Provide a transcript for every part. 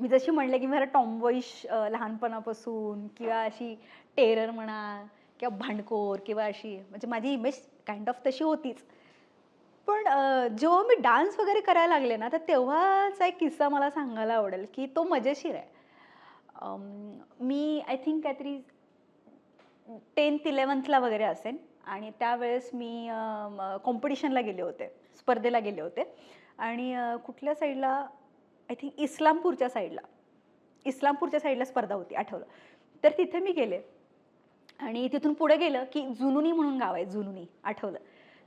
मी जशी म्हणले की मला टॉम्बॉईश लहानपणापासून किंवा अशी टेरर म्हणा किंवा भांडकोर किंवा अशी म्हणजे माझी इमेज काइंड ऑफ तशी होतीच. पण जेव्हा मी डान्स वगैरे करायला लागले ना तर तेव्हाचा एक किस्सा मला सांगायला आवडेल की तो मजेशीर आहे. मी आय थिंक काहीतरी टेन्थ इलेवन्थला वगैरे असेन आणि त्यावेळेस मी कॉम्पिटिशनला गेले होते स्पर्धेला गेले होते. आणि कुठल्या साईडला आय थिंक इस्लामपूरच्या साईडला. इस्लामपूरच्या साईडला स्पर्धा होती आठवलं. तर तिथे मी गेले. आणि तिथून पुढे गेलं की जुनुनी म्हणून गाव आहे जुनुनी आठवलं.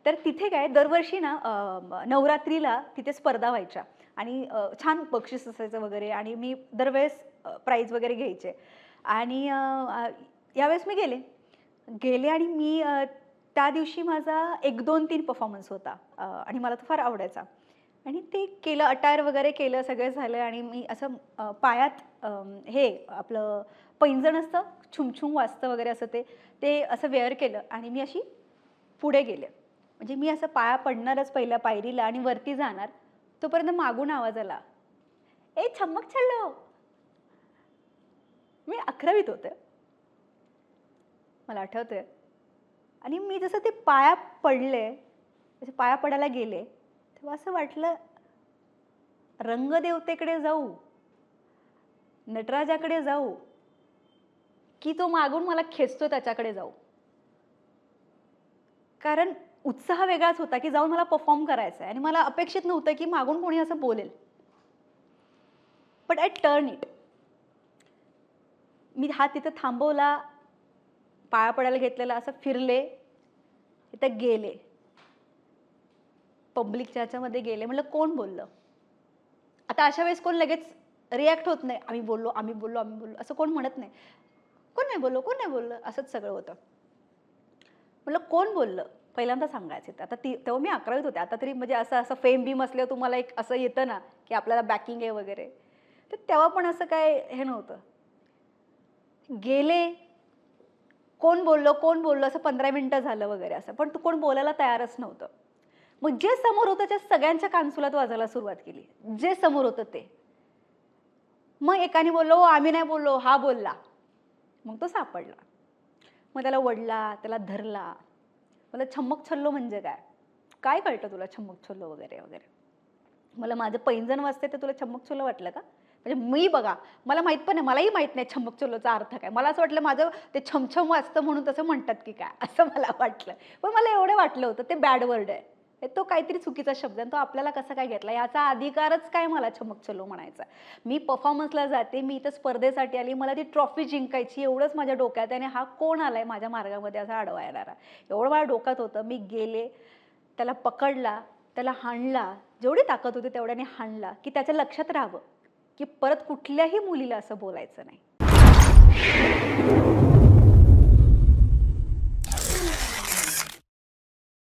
तर तिथे काय दरवर्षी ना नवरात्रीला तिथे स्पर्धा व्हायच्या. आणि छान बक्षीस असायचं वगैरे आणि मी दरवेळेस प्राईज वगैरे घ्यायचे. आणि यावेळेस मी गेले. गेले आणि मी त्या दिवशी माझा एक दोन तीन परफॉर्मन्स होता. आणि मला तो फार आवडायचा. आणि ते केलं अटायर वगैरे केलं सगळं झालं आणि मी असं पायात हे आपलं पैंजण असतं छुमछुम वाजतं वगैरे असं ते ते असं वेअर केलं आणि मी अशी पुढे गेले. म्हणजे मी असं पाया पडणारच पहिल्या पायरीला आणि वरती जाणार तोपर्यंत मागून आवाज आला ए छम्मक छल्लो. मी अकरावीत होते. मला आठवतंय. आणि मी जसं ते पाया पडले पाया पडायला गेले तेव्हा असं वाटलं रंगदेवतेकडे जाऊ नटराजाकडे जाऊ की तो मागून मला खेचतो त्याच्याकडे जाऊ. कारण उत्साह वेगळाच होता की जाऊन मला परफॉर्म करायचा आहे आणि मला अपेक्षित नव्हतं की मागून कोणी असं बोलेल. बट आय टर्न इट मी हा तिथं थांबवला पाया पडायला घेतलेला असं फिरले तिथं गेले. पब्लिकच्या ह्याच्यामध्ये गेले म्हटलं कोण बोललं? आता अशा वेळेस कोण लगेच रिॲक्ट होत नाही आम्ही बोललो आम्ही बोललो आम्ही बोललो असं कोण म्हणत नाही. कोण नाही बोललो कोण नाही बोललं असंच सगळं होतं. म्हटलं कोण बोललं? पहिल्यांदा सांगायचं आता ती तेव्हा मी अकरावीत होते. आता तरी म्हणजे असं असं फेम बीम असल्यावर तुम्हाला एक असं येतं ना की आपल्याला बॅकिंग आहे वगैरे. तर तेव्हा पण असं काय हे नव्हतं. गेले कोण बोललो कोण बोललो असं पंधरा मिनटं झालं वगैरे असं. पण तू कोण बोलायला तयारच नव्हतं. मग जे समोर होतं त्या सगळ्यांच्या कानसुलात वाजायला सुरुवात केली. जे समोर होतं ते. मग एकाने बोललो आम्ही नाही बोललो हा बोलला. मग तो सापडला. मग त्याला वडला त्याला धरला. मला छम्मक छल्लो म्हणजे काय? काय कळतं तुला छम्मक छल्लो वगैरे वगैरे? मला माझं पैंजण वाजते तर तुला छम्मक छल्लो वाटलं का? म्हणजे मी बघा मला माहीत पण नाही मलाही माहीत नाही छम्मक छोल्लोचा अर्थ काय. मला असं वाटलं माझं ते छमछम वाजतं म्हणून तसं म्हणतात की काय असं मला वाटलं. पण मला एवढं वाटलं होतं ते बॅड वर्ड आहे. तो काहीतरी चुकीचा शब्द आहे आणि तो आपल्याला कसा काय घेतला? याचा अधिकारच काय मला चमक चलो म्हणायचा? मी परफॉर्मन्सला जाते मी इथं स्पर्धेसाठी आली मला ती ट्रॉफी जिंकायची एवढंच माझ्या डोक्यात आहे आणि हा कोण आलाय माझ्या मार्गामध्ये असा अडवा येणारा? एवढं माझ्या डोक्यात होतं मी गेले त्याला पकडला त्याला हाणला जेवढी ताकद होती तेवढ्याने हाणला की त्याच्या लक्षात राहावं की परत कुठल्याही मुलीला असं बोलायचं नाही.